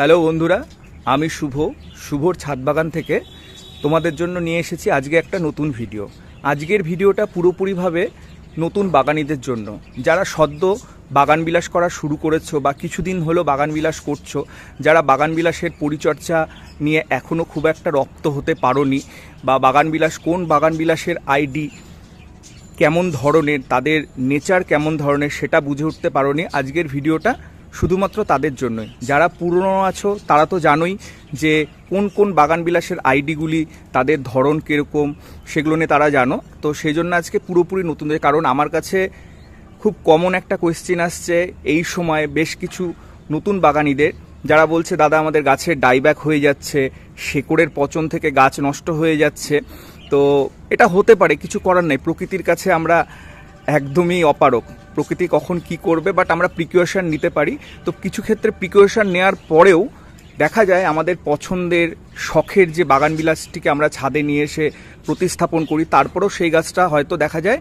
Hello বন্ধুরা, আমি শুভ, শুভর ছাদ বাগান থেকে তোমাদের জন্য নিয়ে এসেছি আজকে একটা নতুন ভিডিও। আজকের ভিডিওটা পুরোপুরিভাবে নতুন বাগানিদের জন্য। যারা সদ্য বাগান বিলাস করা শুরু করেছ বা কিছুদিন হলো বাগান বিলাস করছ, যারা বাগান বিলাসের পরিচর্যা নিয়ে এখনও খুব একটা রপ্ত হতে পারোনি বা বাগান বিলাস কোন বাগান বিলাসের আইডি কেমন ধরনের, তাদের নেচার কেমন ধরনের সেটা বুঝে উঠতে পারোনি, আজকের ভিডিওটা শুধুমাত্র তাদের জন্যই। যারা পুরনো আছো, তারা তো জানোই যে কোন কোন বাগান বিলাসের আইডিগুলি, তাদের ধরন কীরকম, সেগুলো নিয়ে তারা জানো। তো সেই জন্য আজকে পুরোপুরি নতুনদের, কারণ আমার কাছে খুব কমন একটা কোয়েশ্চেন আসছে এই সময় বেশ কিছু নতুন বাগানিদের। যারা বলছে, দাদা, আমাদের গাছের ডাইব্যাক হয়ে যাচ্ছে, শেকড়ের পচন থেকে গাছ নষ্ট হয়ে যাচ্ছে। তো এটা হতে পারে, কিছু করার নেই। প্রকৃতির কাছে আমরা একদমই অপারক প্রকৃতি কখন কি করবে বাট আমরা প্রিকশন নিতে পারি। তো কিছু ক্ষেত্রে প্রিকশন নেওয়ার পরেও দেখা যায় আমাদের পছন্দের শখের যে বাগান বিলাসটিকে আমরা ছাদে নিয়ে এসে প্রতিস্থাপন করি, তারপরেও সেই গাছটা হয়তো দেখা যায়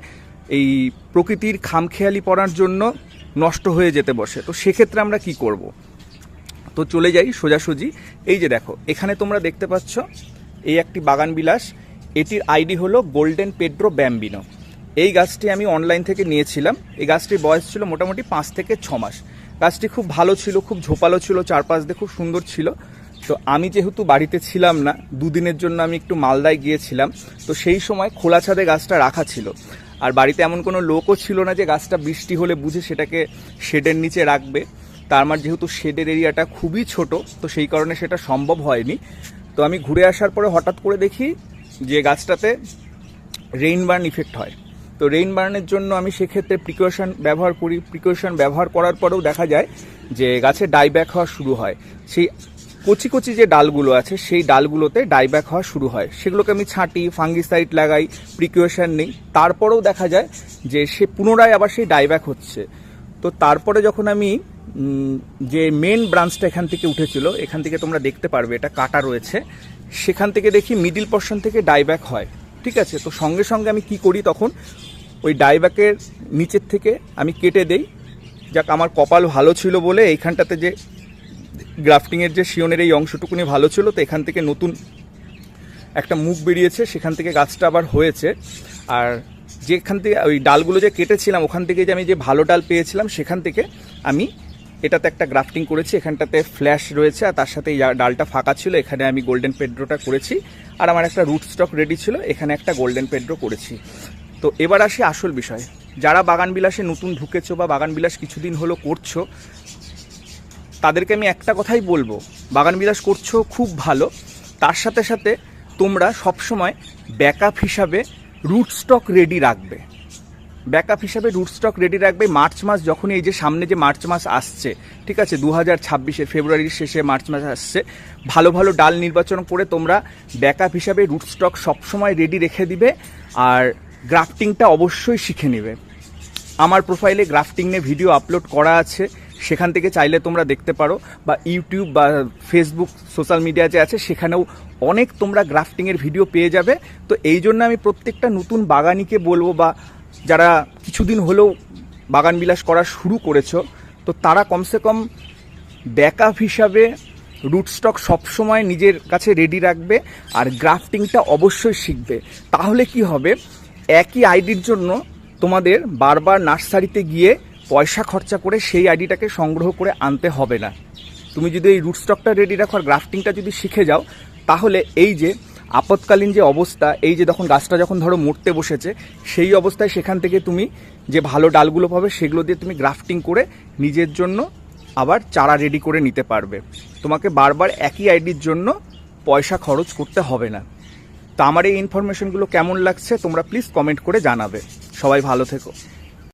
এই প্রকৃতির খামখেয়ালি পড়ার জন্য নষ্ট হয়ে যেতে বসে। তো সেক্ষেত্রে আমরা কি করব। তো চলে যাই সোজাসুজি। এই যে দেখো, এখানে তোমরা দেখতে পাচ্ছ এই একটি বাগান বিলাস। এটির আইডি হলো গোল্ডেন পেড্রো ব্যাম্বিনো। এই গাছটি আমি অনলাইন থেকে নিয়েছিলাম। এই গাছটির বয়স ছিল মোটামুটি পাঁচ থেকে ছ মাস। গাছটি খুব ভালো ছিল, খুব ঝোপালো ছিল, চারপাশ দিয়ে খুব সুন্দর ছিল। তো আমি যেহেতু বাড়িতে ছিলাম না, দুদিনের জন্য আমি একটু মালদায় গিয়েছিলাম। তো সেই সময় খোলা ছাদে গাছটা রাখা ছিল। আর বাড়িতে এমন কোনো লোকও ছিল না যে গাছটা বৃষ্টি হলে বুঝে সেটাকে শেডের নিচে রাখবে। তার আমার যেহেতু শেডের এরিয়াটা খুবই ছোট, তো সেই কারণে সেটা সম্ভব হয়নি। তো আমি ঘুরে আসার পরে হঠাৎ করে দেখি যে গাছটাতে রেইন বার্ন ইফেক্ট হয়। তো রেইন বার্নের জন্য আমি সেক্ষেত্রে প্রিকশন ব্যবহার করি। প্রিকশন ব্যবহার করার পরেও দেখা যায় যে গাছে ডাইব্যাক হওয়া শুরু হয়। সেই কচি কচি যে ডালগুলো আছে, সেই ডালগুলোতে ডাইব্যাক হওয়া শুরু হয়। সেগুলোকে আমি ছাঁটি ফাঙ্গিসাইড লাগাই প্রিকশন নেই। তারপরেও দেখা যায় যে সে পুনরায় আবার সেই ডাইব্যাক হচ্ছে। তো তারপরে যখন আমি যে মেন ব্রাঞ্চটা এখান থেকে উঠেছিল, এখান থেকে তোমরা দেখতে পারবে, এটা কাটা রয়েছে। সেখান থেকে দেখি মিডিল পোর্শন থেকে ডাইব্যাক হয়। ঠিক আছে, তো সঙ্গে সঙ্গে আমি কি করি তখন? ওই ডাইব্যাকের নিচের থেকে আমি কেটে দেই। যাক, আমার কপাল ভালো ছিল বলে এইখানটাতে যে গ্রাফটিংয়ের যে শিওনের এই অংশটুকুনি ভালো ছিল, তো এখান থেকে নতুন একটা মুখ বেরিয়েছে, সেখান থেকে গাছটা আবার হয়েছে। আর যেখান থেকে ওই ডালগুলো যে কেটেছিলাম, ওখান থেকে যে আমি যে ভালো ডাল পেয়েছিলাম, সেখান থেকে আমি এটাতে একটা গ্রাফটিং করেছি, এখানটাতে ফ্ল্যাশ রয়েছে আর তার সাথে ডালটা ফাঁকা ছিল, এখানে আমি গোল্ডেন পেড্রোটা করেছি। আর আমার একটা রুট স্টক রেডি ছিল, এখানে একটা গোল্ডেন পেড্রো করেছি। তো এবার আসি আসল বিষয়। যারা বাগান বিলাসে নতুন ঢুকেছো বা বাগান বিলাস কিছুদিন হলো করছ, তাদেরকে আমি একটা কথাই বলব। বাগান বিলাস করছ খুব ভালো। তার সাথে সাথে তোমরা সবসময় ব্যাকআপ হিসাবে রুট স্টক রেডি রাখবে। ব্যাকআপ হিসাবে রুট স্টক রেডি রাখবে মার্চ মাস যখন এই যে সামনে যে মার্চ মাস আসছে, ঠিক আছে? দু হাজার ছাব্বিশের ফেব্রুয়ারির শেষে মার্চ মাস আসছে। ভালো ভালো ডাল নির্বাচন করে তোমরা ব্যাকআপ হিসাবে রুট স্টক সবসময় রেডি রেখে দিবে আর গ্রাফটিংটা অবশ্যই শিখে নেবে। আমার প্রোফাইলে গ্রাফটিং নিয়ে ভিডিও আপলোড করা আছে, সেখান থেকে চাইলে তোমরা দেখতে পারো বা ইউটিউব বা ফেসবুক সোশ্যাল মিডিয়া যে আছে, সেখানেও অনেক তোমরা গ্রাফটিংয়ের ভিডিও পেয়ে যাবে। তো এই জন্য আমি প্রত্যেকটা নতুন বাগানিকে বলব বা যারা কিছুদিন হলেও বাগান বিলাস করা শুরু করেছ, তো তারা কমসে কম ব্যাকআপ হিসাবে রুট স্টক সবসময় নিজের কাছে রেডি রাখবে আর গ্রাফটিংটা অবশ্যই শিখবে। তাহলে কি হবে? একই আইডির জন্য তোমাদের বারবার নার্সারিতে গিয়ে পয়সা খরচা করে সেই আইডিটাকে সংগ্রহ করে আনতে হবে না। তুমি যদি এই রুট স্টকটা রেডি রাখো আর গ্রাফটিংটা যদি শিখে যাও, তাহলে এই যে আপৎকালীন যে অবস্থা, এই যে তখন গাছটা যখন ধরো মরতে বসেছে, সেই অবস্থায় সেখান থেকে তুমি যে ভালো ডালগুলো পাবে, সেগুলো দিয়ে তুমি গ্রাফটিং করে নিজের জন্য আবার চারা রেডি করে নিতে পারবে। তোমাকে বারবার একই আইডির জন্য পয়সা খরচ করতে হবে না। তো আমার এই ইনফরমেশনগুলো কেমন লাগছে, তোমরা প্লিজ কমেন্ট করে জানাবে। সবাই ভালো থেকো।